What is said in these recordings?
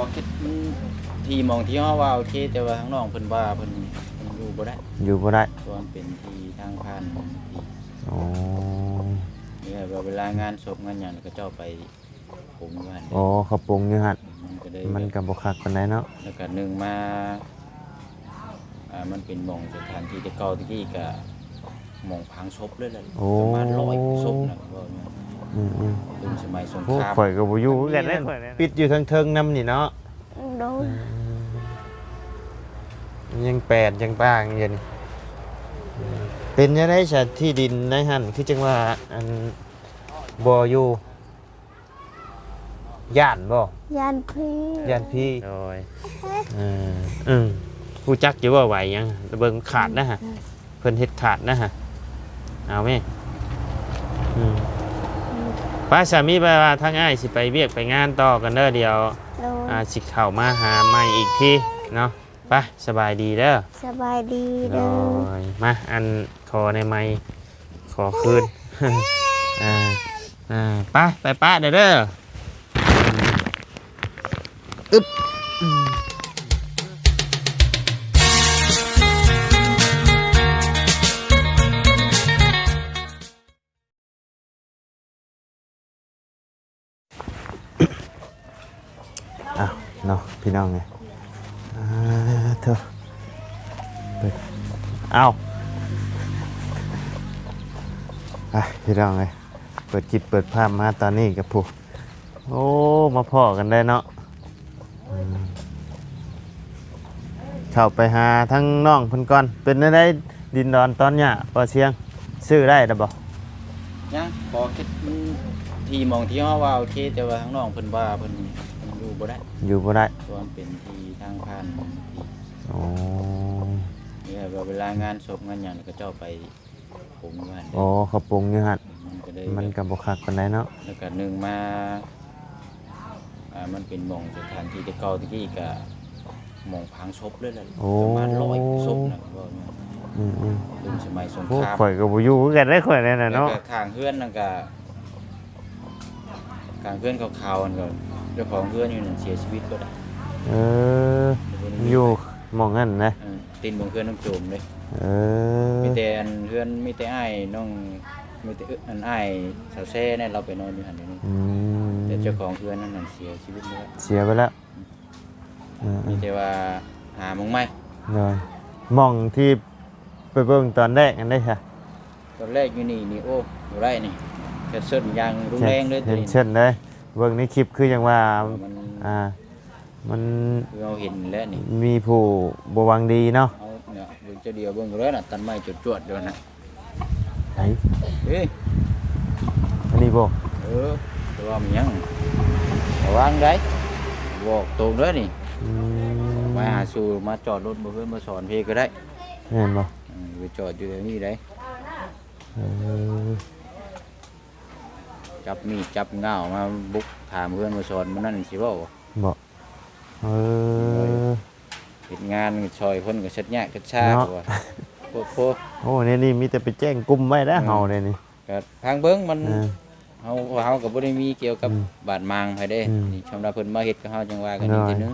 พอคิดมันที่มองที่ห้อว่าโอเคแต่ว่าข้างนอกเพิ่นว่าเพิ่นเพิ่นอยู่บ่ได้อยู่บ่ได้เพราะว่ามันเป็นที่ทางผ่านของที่อ๋อนี่ว่าเวลางานศพงานหยังก็เจ้าไปผมว่าอ๋อเขาปรุงอยู่หั่นมันก็ได้มันก็บ่คักปานใดเนาะแล้วก็หนึ่งมาอ่ามันเป็นหมองสถานที่แต่เก่าตะกี้ก็หมองพังศพเลยล่ะโอ้ประมาณ100ศพน่ะว่าแม่น อืมอืมเป็นสมัยสงโอ้ครามข่อยก็บ่อยู่คือกันเด้ปิดอยู่เทิงๆนำนี่เนาะ โดยยังแปดยังป้างอยู่นี่เป็นยังไงซะที่ดินในหั่นคือจังว่าอันบ่อยู่ย่านบ่ยานพี่ย่านพี่โอ้ยเอออืมผู้จักอยู่ว่าไหวยังเบิ่งขาดนะฮะเพิ่นเฮ็ดขาดนะฮะเอาแม่อืม ป้าสามีไปว่าทางอ้ายสิไปเวียกไปงานต่อกันเด้อเดียวโดยอ่าสิเข้ามาหาใหม่อีกทีเนาะไปสบายดีเด้อสบายดีโดเด้อยมาอันขอในไม้ขอคืน อ่าอ่าไปไปป้าเด้อเด้ออึ๊บอืม พี่น้องไงอ่าเถอะเปิดเอาไปพี่น้องไงเปิดจิตเปิดภาพมาตอนนี้กับผู้โอ้มาพ่อกันได้เนาะอืมเข้าไปหาทั้งน้องเพิ่นก่อน เป็นได้ดินดอนตอนเนี้ยพอเชียงซื้อได้หรือบ่ยังพอคิดมันที่มองที่ห้อว่าโอเคแต่ว่าข้างนอกเพิ่นว่าเพิ่นเพิ่นอยู่บ่ได้อยู่บ่ได้เพราะ ว่ามันเป็นที่ทางผ่านของที่โอ้นี่ว่าเวลางานศพงานหยังก็เจ้าไปผมว่าโอ้เขาปรุงอยู่หั่นมันก็ได้มันก็บ่คักปานใดเนาะแล้วก็หนึ่งมาอ่ามันเป็นหมองสถานที่แต่เก่าตะกี้ก็หมองพังศพเลยล่ะโอ้ประมาณร้อยศพน่ะว่าแม่นอืมอืมเป็นสมัยสงโอ้ครามข่อยก็บ่อยู่คือกันได้ข่อยนั่นน่ะแล้วเนาะก็ข้างเพื่อนนั่นก็ข้างเพื่อนขาวๆนั่นก็เจ้าของเพื่อนอยู่นั่นเสียชีวิตก็ได้ เออ อยู่หมองนั่นนะเออตีนของเพื่อนต้องโจมเลยเออ มีแต่อันเพื่อนมีแต่อ้ายน้องมีแต่อันอ้ายสาวแซ่เนี่ยเราไปนอนอยู่หันอยู่นี่อืมแต่เจ้าของเพื่อนนั่นนะเสียชีวิตแล้วเสียไปแล้วเออมีแต่ว่าหาหมองไม่เลยหมองที่ไปเบิ่งตอนแรกกันได้ค่ะตอนแรกอยู่นี่นี่โอ้อยู่ไรนี่แค่เส้นยางรุนแรงเลยตัวเห็นนี้เช่นได้เบิ่งในคลิปคือยังว่า มันอ่า มันคือเราเห็นแล้วนี่มีผู้บหวังดีเนาะเอาเนี่ยเบิ่งเจ้าเดียวเบิ่งก็แล้วน่ะตันไม้จวดๆเดี๋ยวนะไหนเฮ้ยอันนี้บ่เออแต่ว่ามันยังระวังได้บอกตรงเด้อนี่อืมมาหาสู่มาจอดรถมาเพื่อนมาสอนเพลงก็ได้แม่นบ่อืมไปจอดอยู่แถวนี้ได้เออจับมีดจับเงามาบุกถามเพื่อนมาสอนมันนั่นสิเว่าบ่ เออเห็นงานซอยคนก็เช็ดแยกกระชาเนาะกว่าโคตรโคตรโอ้เนี่ยนี่มีแต่ไปแจ้งกลุ่มไว้แล้วอืมเฮาเนี่ยนี่ก็ทางเบิ้งมันเออ เฮาเฮาก็บ่ได้มีเกี่ยวกับอืมบาดหมางให้เด้อืมนี่สำหรับเพิ่นมาเฮ็ดกับเฮาจังว่ากันอีกน้อยทีนึง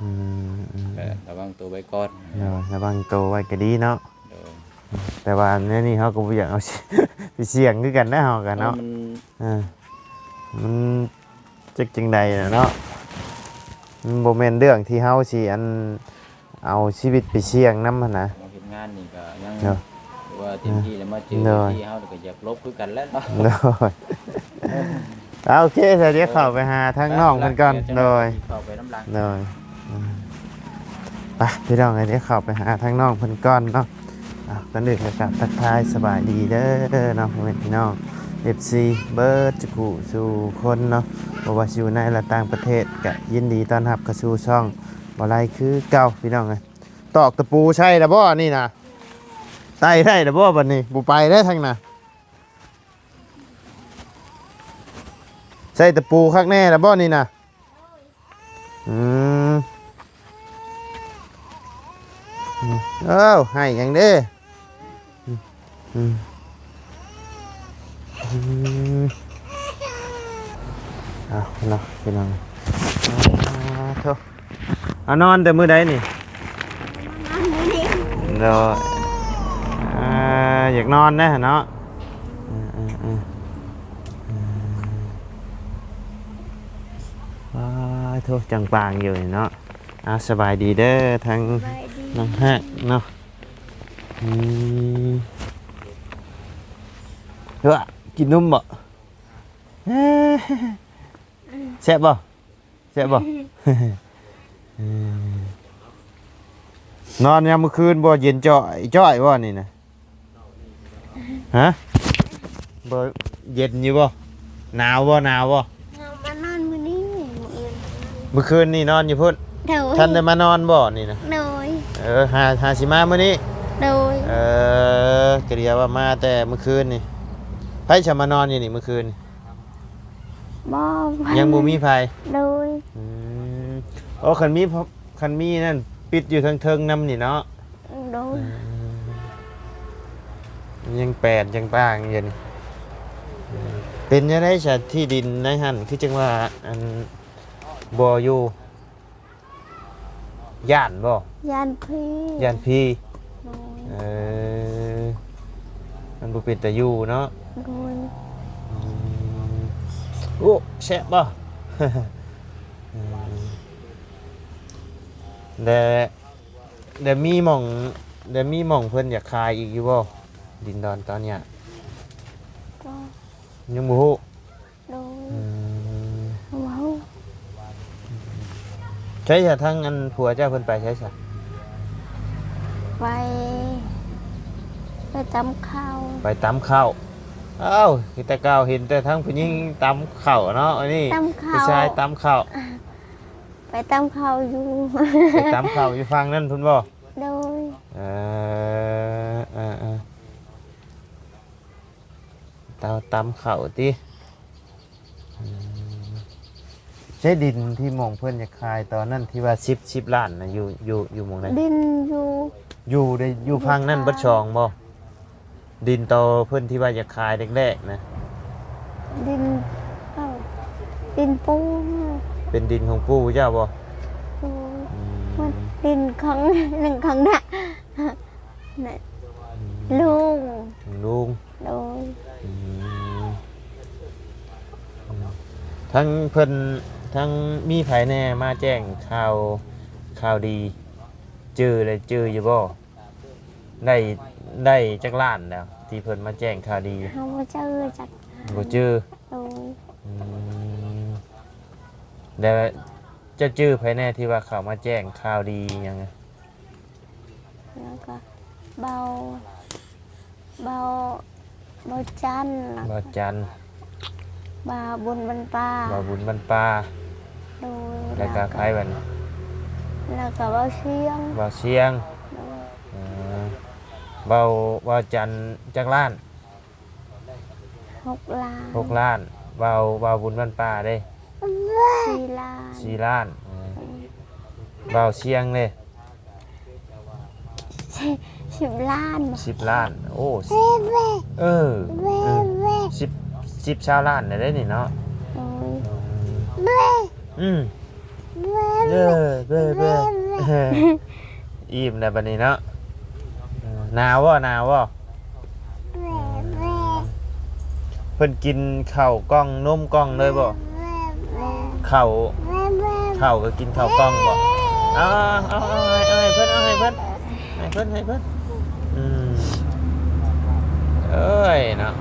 อืมอืมก็ระวังตัวไว้ก่อนเดี๋ยวระวังตัวไว้ก็ดีเนาะเดี๋ยวแต่ว่าเนี่ยนี่เขาก็บ่อยากเอา ไปเสี่ยงคือกันนะเฮากันเนาะมันเออมันจักจังใดน่ะเนาะ มันบ่แม่นเรื่องที่เฮาสิอันเอาชีวิตไปเสี่ยงนำหั่นนะ มาเฮ็ดงานนี่ก็ยังเนาะว่าเต็มที่แล้วมาเจอเนาะที่เฮาก็อยากลบคือกันแล้วเนาะโดยเอาโอเคเดี๋ยวเข้าไปหาทางน้องเพิ่นก่อนโดย เข้าไปน้ำลัง เลยอืมไปพี่น้องไอ้เดี๋ยวเข้าไปหาทางน้องเพิ่นก้อนเนาะอะกันดึกนะครับทักทายสบายดีเด้อเนาะพ่อแม่พี่น้อง FC เบิร์ดจุกุสู่คนเนาะบว่าสิอยู่ในและต่างประเทศก็ยินดีต้อนรับเข้าสู่ช่องบ่ไรคือเก่าพี่น้องเอ้ยตอกตะปูใช่ละบ่นี่นะไต่ได้ละบ่บัดนี้บ่ไปได้ทางน่ะใช่ตะปูคักแน่ละบ่นี่นะอืมอืมเอ้าให้หยังเด้ออืม เอาเนาะพี่น้องโธ่เอานอนแต่มือใดนี่นอนมื้อนี้เดี๋ยวอยากนอนนะเนาะอืมอืมอืมอืมว้าโทษจังปางอยู่เนาะเอาสบายดีเด้อทั้งน้องฮักเนาะอืมเฮ้ย กินนุ่มบ่เอ้ยแซ่บบ่แซ่บบ่อืมนอนยามมื้อคืนบ่เย็นจ้อยจ้อยบ่นี่นะฮะบ่เย็นอยู่บ่หนาวบ่หนาวบ่เอามานอนมื้อนี้มื้ออื่นเมื่อคืนนี่นอนอยู่พุ่นโดยท่านได้มานอนบ่นี่นะโดยเออหาหาสิมามื้อนี้ โดยเออกะเดียวว่ามาแต่เมื่อคืนนี่ ไผจะมานอนอยู่นี่เมื่อคืนนี่บ่ยังบ่มีไผโดยอืมโอ้คันมีพคันมีนั่น ปิดอยู่เทิงๆนํนี่เนาะโดยยังแปดยังปางอยู่นี่อืมเป็นยังไงชาที่ดินในหันคือจังว่าอันบ่อยู่ย่านบ่ยานพี่ย่านพี่ โดยเออมันบ่เป็นแต่อยู่เนาะ โดยอืมโอ้แซ่บบ่อืมเดเดมีหม่องเดมีหม่องเพิ่นอยากขายอีกอยู่บ่ดินดอนตอนเนี้ยก็ยังบ่ฮู้โดยอืมเว้าใช้จะทั้งอันผัวเจ้าเพิ่นไปใช้ซะไปไปจำข้าวไปตำข้าว อ้าวคือแต่ก้าวเห็นแต่ทั้งผู้หญิงตำข้าวเนาะอันนี้จำข้าผู้วชายตำข้าวไปจำข้าวอยู่ ไปตำข้าวอยู่ฟังนั่นพุ่นบ่โดยเออเออเออเตาตำข้าวติอืมใช้ดินที่หมองเพิ่นจะขายตอนนั้นที่ว่า10 10ล้านน่ะอยู่อยู่อยู่หม่องไหนดินอยู่อยู่ได้อยู่ฟังนั่นเบัดชองบ่ ดินโตเพิ่นที่ว่าจะขายแรกๆนะ ดินเอ้าดินปูเป็นดินของปู่เจ้าบ่โดยอืมันมดินของ หนึ่งของน่ะน่ะลุงของลุงโดยอืมทั้งเพิ่นทั้งมีไผแน่มาแจ้งข่าวข่าวดีจื้อเลยจื้ออยู่บ่ได้ได้จักล้านแล้ว ที่เพิ่นมาแจ้งข่าวดีเฮาบ่เจอจักบ่จื้อโดยอืมแล้วเจะจื้อไผแน่ที่ว่าเขามาแจ้งข่าวดีหยังไงแล้วก็เบาเบาเบาจันทร์แล้วบ่ก็จันทร์บาบุญบรรปาบ่บุญบรรปาโดยแล้วก็ไผบัดนแล้วก็เบาเชียงบ่เสียงโดยเออ เบาเบาจันทร์จักล้านหกล้านหกล้านเบาเบาบุญบรรปาเด้สี่ล้านสี่ล้านเออเบาเสียงเลยสิบล้านสิบล้าน โอ้สิเออเออสิบสิบชาวล้านได้ได้นี่เนาะโดยอืมเออเบ้อเบ้อเอออิ่มในบันนี้เนาะเออ หนาวว่หนาวว่เพิ่นกินข้าวกล้องนมกล้องเลยบ่ข้าวข้าวก็กินข้าวกล้องบ่เอาเอาเอาเอาให้เอาให้เพิ่นเอาให้เพิ่นให้เพิ่นให้เพิ่นอืมเอ้ยเนาะ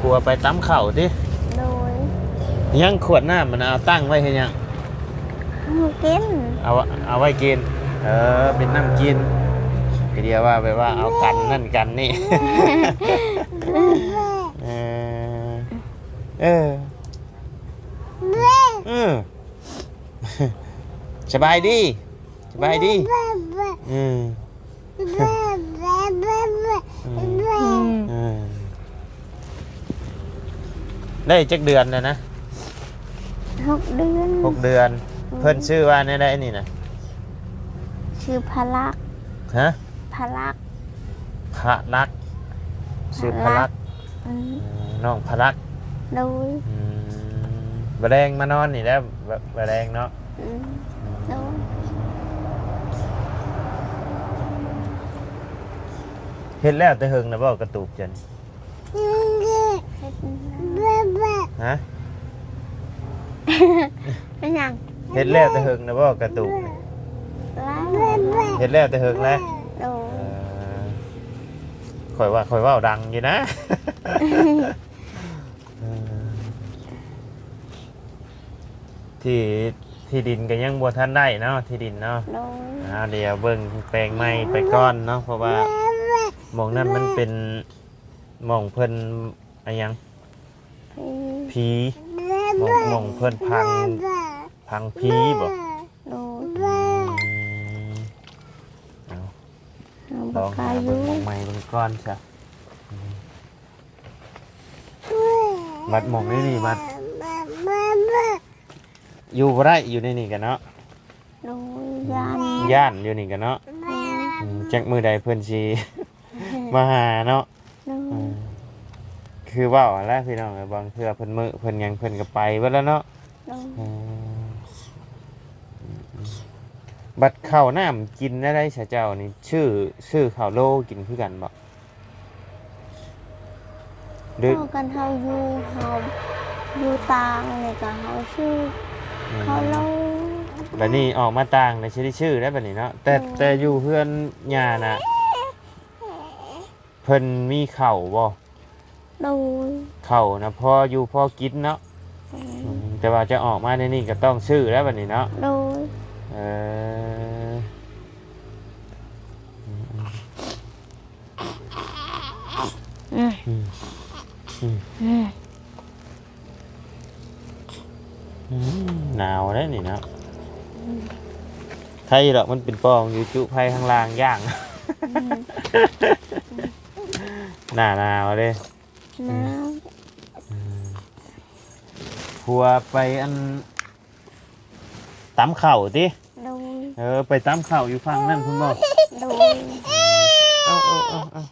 กลัวไปตำข้าวติโดยยังขวดน้ำมันเอาตั้งไว้ให้ยังหมูกินเอาเอาไว้กิน เออเป็นน้ำกิน ก็เดียวว่าไปว่าเอากันนั่นกันนี่ เออ เออเออสบายดีสบายดี อืมเออได้จักเดือนเลยนะหกเดือนหกเดือน เพิ่นชื่อว่าในได้นี่นะชื่อพลักษณ์ฮะ พลักษณ์พระลักษณ์ชื่อพระลักษณ์อืมเออน้องพระลักษณ์โดยอืมบะแรงมานอนนี่แหล้วบะแรงเนาะอืมโดยเฮ็ดแล้วแต่เฮิงนะบ่กระตูกจันเฮ็ดนะฮะเป็นหยังเฮ็ดแล้วแต่เฮิงนะบ่กระตูกนี่แล้วเฮ็ดแล้วแต่เฮิงแล้วโดเอยอ ข่อยว่าข่อยเว้าดังอยู่นะเออที่ที่ดินก็ยังบ่ทันได้เนาะที่ดินเนาะโดยอ่าเดี๋ยวเบิ่งแปลงไม้ไปก่อนเนาะเพราะว่าหมองนั้นมันเป็นหมองเพิ่นอะหยังพี่ผีหมองหมองเพิ่นพังพังผีบ่ ลบ่องกล้าหาอเบิ่ยู่งหมองใหม่เบิ่งก่อนซะอืมบัดหมองนี่นี่บัดอยู่บ่ได้อยู่ในนี่กันเนาะโดยยานย่านอยู่นี่กันเนาะอืมจักมือใดเพิ่นสิ มาหาเนาะโดยอืมคือเว่าแล้วพี่น้องเอ้ยบางเทื่อเพิ่นมือเพิ่นหยังเพิ่นก็ไปเบิดแล้วเนาะ โดย อืม บัดข้าวน้ำกินได้ได้ชะเจ้านี่ชื่อชื่อข้าวโลกินคือกันบ่หรือเฮากันเฮาอยู่เฮาอยู่ต่างนี่ก็เฮาชื่อเขาเล่าบัดนี้ออกมาต่างในชื่อชื่อได้บัดนี้เนาะแต่อืมแต่อยู่เพื่อนย่าน่ะเพิ่นมีข้าวบ่โดยข้าวนะพออยู่พอกินเนาะอือืมมแต่ว่าจะออกมาในนี่ก็ต้องชื่อแล้วบัดนี้เนาะโดยเอออืม อืม อืม อืม อืม หนาวได้นี่เนาะไทยหรอกมันเป็นปองอยู่จุไพ่ข้างล่างย่าง หนาหนาวเลยหนาวพัวไปอันตำเข่าติโดยเออ ไปตำเข่าอยู่ฝั่งนั่นคุณบอกโดยเอาเอาเอาเอา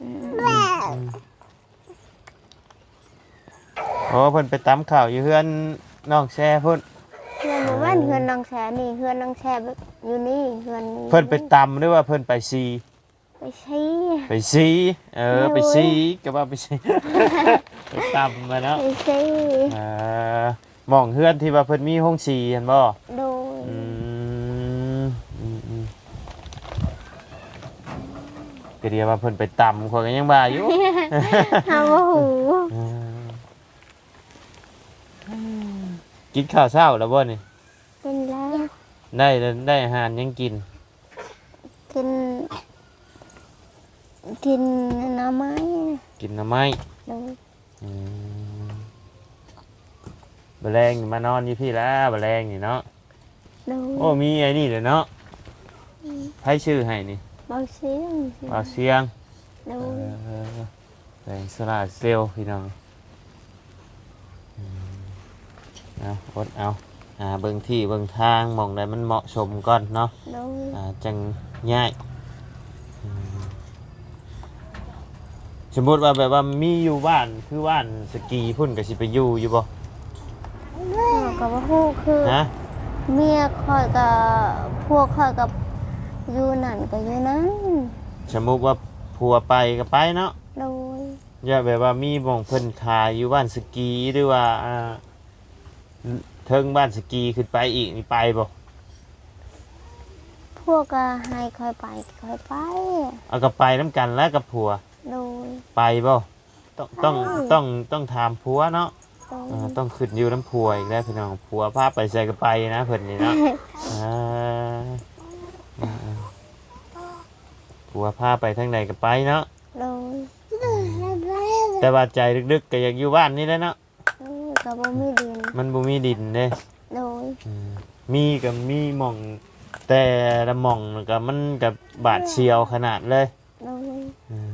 อืม โอ้เพิ่นไปตำเข่าอยู่เพื่อนน้องแช่พุ่นเฮือนหมู่บ้านเฮือนนางแสนี่เฮือนนางแสอยู่นี่เฮือนนี่เพิ่นไปตำหรือว่าเพิ่นไปซีไปชี้ไปซีเออไปซีก็ว่าไปซีไปตำมาเนาะไปชี้เออหมองเฮือนที่ว่าเพิ่นมีห้องซีเห็นบ่โดยอืมอืมอืมก็เดียวว่าเพิ่นไปตำคนก็ยังว่าอยู่ หาว่าหูเออ กินข้าวเช้าแล้วบ่นี่เป็นแล้วได้ได้อาหารยังกิน กิน กินหน้ำไม้กินหน่อไม้โดยอืมบะแรงนี่มานอนอยู่พี่แล้วบะแรงนี่เนาะโดยโอ้มีไอ้นี่เลยเนาะให้ชื่อให้นี่เบาเสียงเอาเสียงโดเอยอแรงสลาเซลลพี่น้อง เอาอดเอาอ่าเบิ่งที่เบิ่งทางหมองใดมันเหมาะสมก่อนเนาะโดยอ่าจังง่ายอืมสมมติว่าแบบว่ามีอยู่บ้านคือบ้านสกีพุ่นก็สิไปอยู่อยู่บ่เรากับว่าหูคือ นะเมียคอยกับพวกคอยกับอยู่นั่นก็อยู่นั้นสมมุติว่าผัวไปก็ไปเนาะ โดยอย่าแบบว่ามีหมองเพิ่นขายอยู่บ้านสกีหรือว่าอ่า เทิงบ้านสกีขึ้นไปอีกนี่ไปบ่พวกก็ให้คอยไปคอยไปเอาก็ไปน้ำกันแล้วกับผัวโดย ไปบ่ต้องต้องไป ต้องต้องถามผัวเนาะโดยอ่าต้องขึ้นอยู่น้ำผัวอีกแล้วพี่น้องผัวพาไปใส่ก็ไปนะเพิ่นนี่เนาะอ่าอ่าอ่าผัวพาไปทางไหนก็ไปเนาะ โดยแต่ว่าใจลึกๆก็อยากอยู่บ้านนี่แหละเนาะโดย กับบ่มีดินมันบ่มีดินเด้โดยอืมมีกับมีหม่อง แต่ละหม่องก็มันกับบาดเชียวขนาดเลย โดยอืม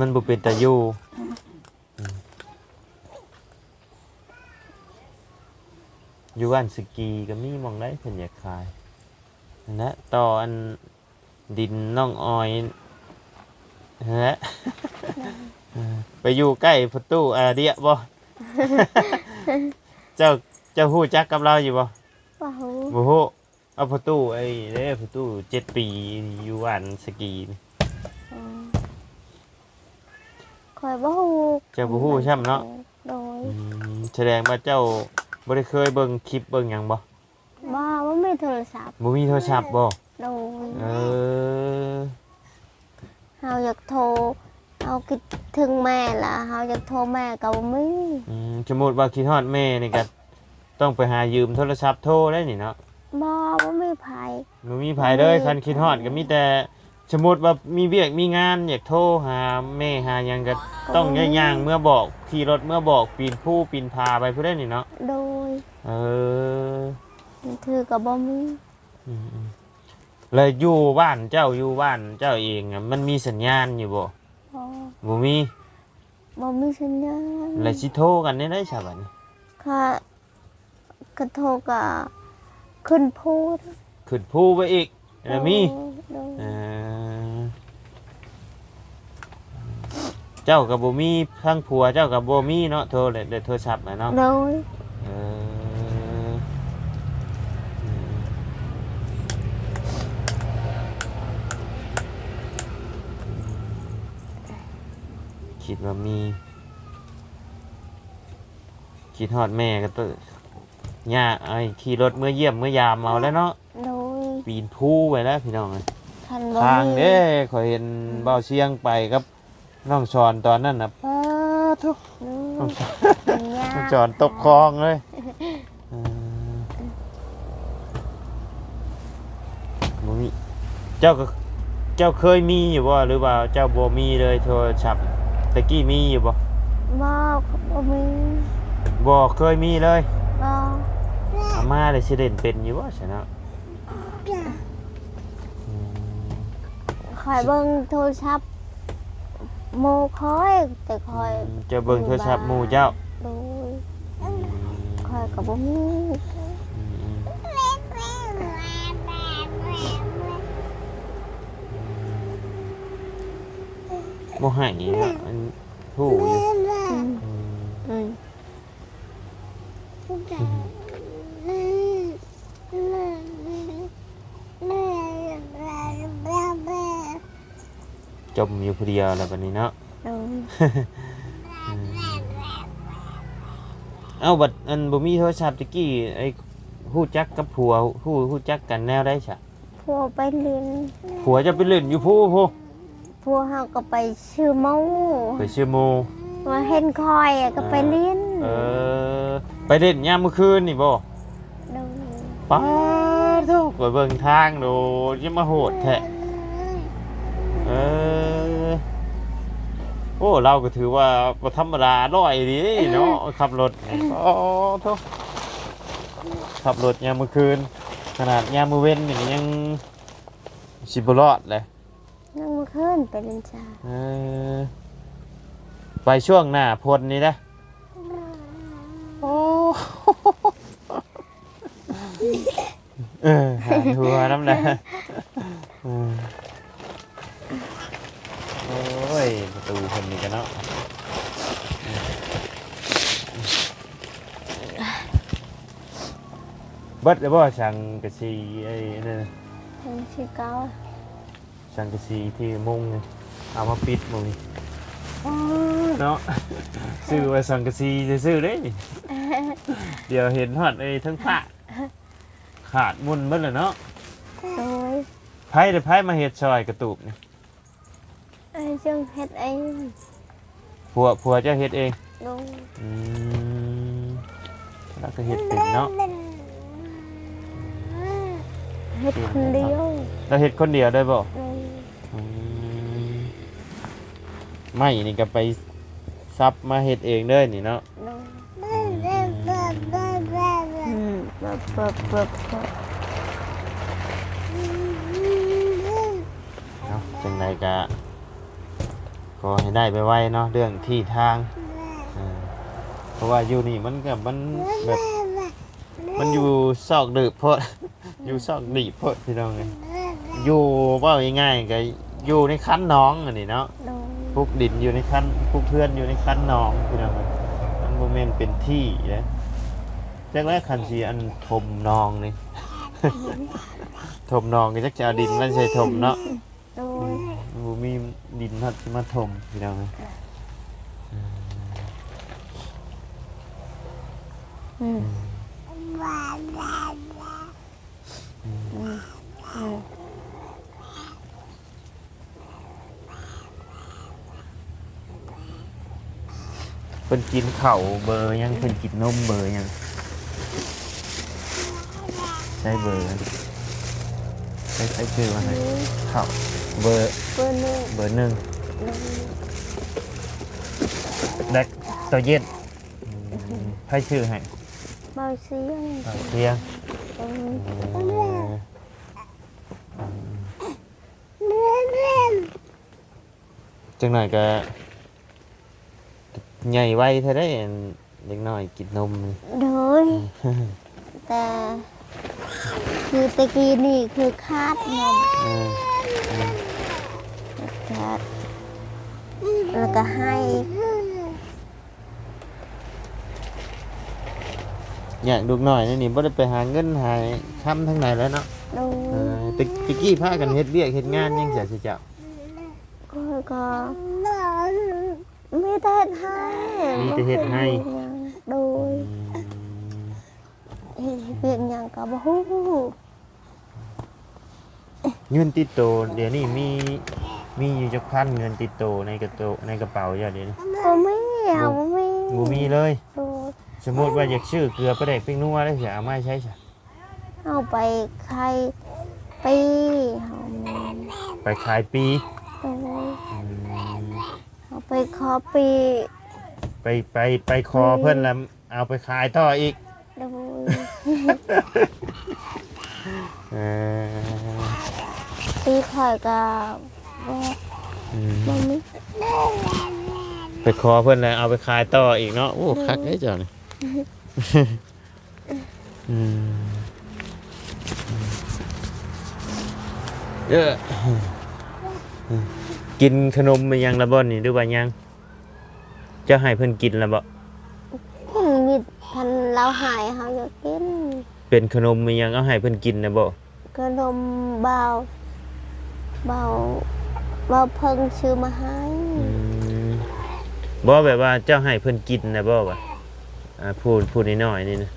มันบ่เป็นตาอยู่อืมอยู่บ้านสกีก็มีหม่องได้เพิ่นอยากขายนั่นแหละต่ออันดินน้องออยนั่นแหละ เออไปอยู่ใกล้ประตูอาเดียบ่ เจ้าเจ้าฮู้จักกับเราอยู่บ่ว่าหูบ่ฮู้เอาประตูไอ้เด้ประตูเจ็ดปีอยู่บ้านสกีนี่อืมคอยบ่ฮู้เจ้าบ่ฮู้ใช่ไหมเนาะโดยอืมแสดงว่าเจ้าบ่ได้เคยเบิ่งคลิปเบิ่งหยังบ่บ่ว่าไม่โทรศัพท์บ่มีโทรศัพท์บ่โดยเออ เฮาอยากโทร เฮาคิดถึงแม่ล่ะเฮาอยากโทรแม่ก็บ่มีอืมสมมุติว่าคิดฮอดแม่นี่ก็ต้องไปหายืมโทรศัพท์โทรได้นี่เนาะบ่บ่มีไผ บ่มีไผเลยคันคิดฮอดก็มีแต่สมมุติว่ามีเวียกมีงานอยากโทรหาแม่หาหยังก็ต้องย่างๆเมื่อบอกขี่รถเมื่อบอกปีนผู้ปีนพาไปผู้ได้นี่เนาะโดยเออ ถือก็บ่มีอืมๆเลยอยู่บ้านเจ้าอยู่บ้านเจ้าเองอะมันมีสัญญาณอยู่บ่ บ่บ่มีบ่มีสัญญาณแล้วสิโทรกันได้ได้ซะบัดนี้ค่ะกระโทรก็ขึ้นพูดขึ้นผู้ไปอีกแล้วมีโดยเออเจ้ากับบ่มีทั้งผัวเจ้ากับบ่มีเนาะโทรเลยเดี๋ยวโทรศัพท์น่ะเนาะโดย คิดว่ามีคิดฮอดแม่ก็ต้องย่าไอ้ขี่รถเมื่อเยี่ยมเมื่อยามเอาแล้วเนาะโดยปีนผู้ไปแล้วพี่น้องเอ้ยคันบ่ทางมีเด้ขอยเห็นเบาเชียงไปกับน้องชอนตอนนั้นนะป้าทุก โดน้องยชอนมันยากน้องชอนตกคลองเลยเออบ่มีเจ้าก็เจ้าเคยมีอยู่บ่หรือว่าเจ้าบ่มีเลยโทรศัพท์ ตะกี้มีอยู่บ่บ่บ่มีบ่เคยมีเลยบ่อาม่าได้สิเด่นเป็นอยู่บ่ใช่เนาะอืมคอยเบิ่งโทรศัพท์โมคอยแต่คอยเจ้าเบิ่งโทรศัพท์หมู่เจ้าโดยอืมคอยก็บ่มีอืม บ่ให้เนาะอันผู้อยู่อืมอืมอืมจมอยู่ผู้เดียวแล้วบัดนี้เนาะ โดยอืมเอ้าบัดอันบ่มีโทรศัพท์ตะกี้ไอ้ฮู้จักกับผัวฮู้ฮู้จักกันแนวได้ซะพวกไปเรียนผัวจะไปเล่นอยู่ผู้ผู้พ วกเฮาก็ไปชื่อเมาไปชื่อหมู่ว่าเห็นคอยอะก็ไปเรียนเออ ไปเล่นยามมื้อคืนนี่บ่โดยป้าโธ่ไปเบิ่งทางโดจะมาโหดแท้เออ โอ้เราก็ถือว่าบ่ธรรมดาร้อยดีเนาะขับรถนี่โอ้โธ่ขับรถยามมื้อคืน ขนาดยามมื้อเว้นนี่ยังสิบ่รอดเลย นั่งมาขึ้นไปเรียนชาเออไปช่วงหน้าพลนี่นะโอ้เออหาทัวน้ำนะเออโอ้ยประตูคนนี้กันเนาะเบิดแล้วบ่สังกะสีไอ้นั่นน่ะ ทางชื่อเก้า สังกะสีที่มุงนี่เอามาปิดมุงนี่เนาะซื้อไว้สังกะสีจะซื้อๆเลยนี่เดี๋ยวเห็นหอดไอ้ทั้งผ้าขาดมุนเบิดเลยเนาะโดยไพ่เดี๋ยวไพ่มาเฮ็ดซอยกระตูบนี่ไอ้เจ้าเฮ็ดเองผัวผัวเจะเฮ็ดเองโดยอืมแล้วก็เฮ็ดเป็นเนาะเฮ็ดคนเดียวแล้วเฮ็ดคนเดียวได้บ่โดย อืม ไม่นี่ก็ไปซับมาเฮ็ดเองเด้อนี่เนาะอืมเบิบเบิบเบิบเบิบเนาะจังไดก็ขอให้ได้ไปไวเนาะเรื่องที่ทางเออเพราะว่าอยู่นี่มันก็มันแบบ มันอยู่ซอกดึกโพด อยู่ซอกดีบโพดพี่น้องไงอยู่เว่าง่ายๆก็อยู่ในคันน้องอันนี้เนาะ พวกดินอยู่ในคันพวกเพื่อนอยู่ในคันน้องพี่น้องเอ้ยมันโมเมนเป็นที่นะจักแรกคันสีอันถมนองนี่ ถมนองก็จักจะเอาดินมันใส่ถมเนาะโดยบูมีดินทัดมาถมพี่น้องอืม เพิ่นกินข้าวเบอร์ยังเพิ่นกินนมเบอร์ยังใช้เบอร์ใช้ใช้ชื่อว่าไงข้าวเบอร์เบอร์หนึ่งเบอร์หนึ่งหนึ่งแดกตัวเย็นให้ชื่อให้เบาเสียงอ่าเสียงอืมจังหน่อยก็ ใหญ่ไวเท่าได้เด็กน้อยกินนมนี่ โดย แต่คือตะกี้นี่คือคาดนมเออคาดแล้วก็ให้อยากลูกน้อยนี่นี่บ่ได้ไปหาเงินหาคำทั้งไหนแล้วเนาะโดเอยอตะตะกี้พากันเฮ็ดเวียกเฮ็ดงานยังเสียสิเจ้าก็ก็ ไม่ได้ให้มีแต่เฮ็ดให้ โดยเฮ็ดเพียงอย่างก็บ่ฮู้เงินติดโตวเดี๋ยวนี้มีมีอยู่จักพันเงินติดโตวในกระโตในกระเป๋าอย่าเดี๋ยวนี้บ่มีเอาบ่มีบ่มีเลย โดยสมมุติว่าอยากซื้อเกลือปลาแดกปิ้งนัวได้สิเอามาใช้ซะเอาไปใครปีเฮาไปขายปีโดยอืมเอา ไปขอปีไปไปไปคอเพิ่นแล้วเอาไปขายต่ออีกโดยเออปีข่อยก็บ่อืมบ่มีไปคอเพิ่นแล้วเอาไปขายต่ออีกเนาะโอ้คักไอ้เจ้านี่อืมเยอะ กินขนมมายังละบ่นี่หรือว่ายังจะให้เพิ่นกินละบ่อืมมีทันเราหายเฮาอยากกิน เป็นขนมมายังเอาให้เพิ่นกินนะบ่ขนมเบาเบาเบาเพิ่งซื้อมาให้อืมบ่แบบว่าเจ้าให้เพิ่นกินนะบ่วะอ่าพูดพูดน้อยๆนี่นะ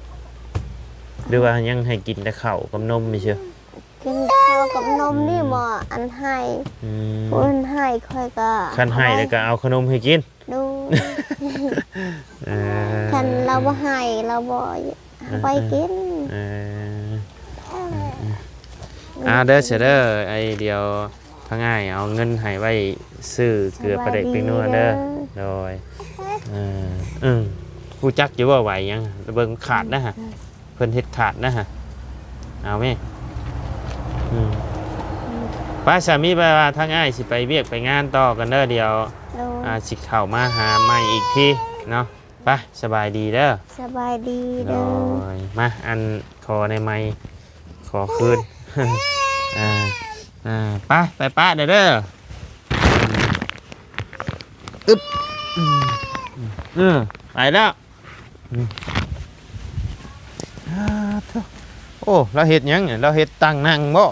หรือว่ายังให้กินแต่ข้าวกับนมไม่เชื่อกินข้าว กับนมนี่หมออันให้อืมผู้อันให้ค่อยก็คันให้แล้วก็เอาขนมให้กินดูเออคันเราบ่ให้เราบ่เอาไปกินเอออ่าเด้อเสยเด้อไอเดียวพังง่ายเอาเงินให้ไว้ซื้อเกลือปลาเด็กปิ้งนัวเด้อโดยเอออืมผู้จักอยู่ว่าไหวยังเบิ่งขาดนะฮะเพิ่นเฮ็ดขาดนะฮะเอาไหมอืม ป้าสามีไปว่าทางง่ายสิไปเวียกไปงานต่อกันเด้อเดียวดูอ่าสิเข้ามาหาใหม่อีกทีเนาะไปสบายดีเด้อ สบายดีโดเด้อยมาอันขอในไม้ขอคืน อ่าอ่าไปไปป้าเด้อเด้ออึ๊บอืมอืมไปแล้วอืมอ่าเถอะ โอ้เราเห็ดยังเราเห็ดตั้งนั่งบ่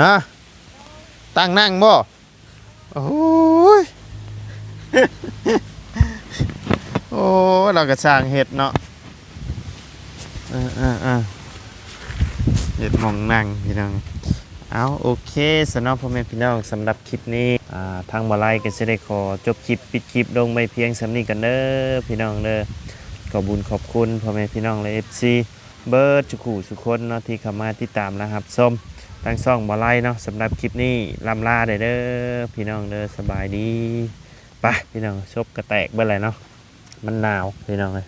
ฮะตั้งนั่งบ่โอ้ยโอ้เราก็สร้างเห็ดเนาะเออเออเออเห็ดมองนั่งพี่น้องเอาโอเคสำหรับพ่อแม่พี่น้องสำหรับคลิปนี้ทางบาไลก็จะได้ขอจบคลิปปิดคลิปลงไปเพียงสำนี้กันเด้อพี่น้องเด้อขอบุญขอบคุณพ่อแม่พี่น้องและเอฟซี เบิร์ดจุกูสุคนเนาะที่เข้ามาติดตามนะครับส้มตั้งซ่องบาไลเนาะสำหรับคลิปนี้ลำลาเด้อพี่น้องเด้อสบายดีไปพี่น้องชบกระแตกเบื่อไรเนาะมันหนาวพี่น้องเลย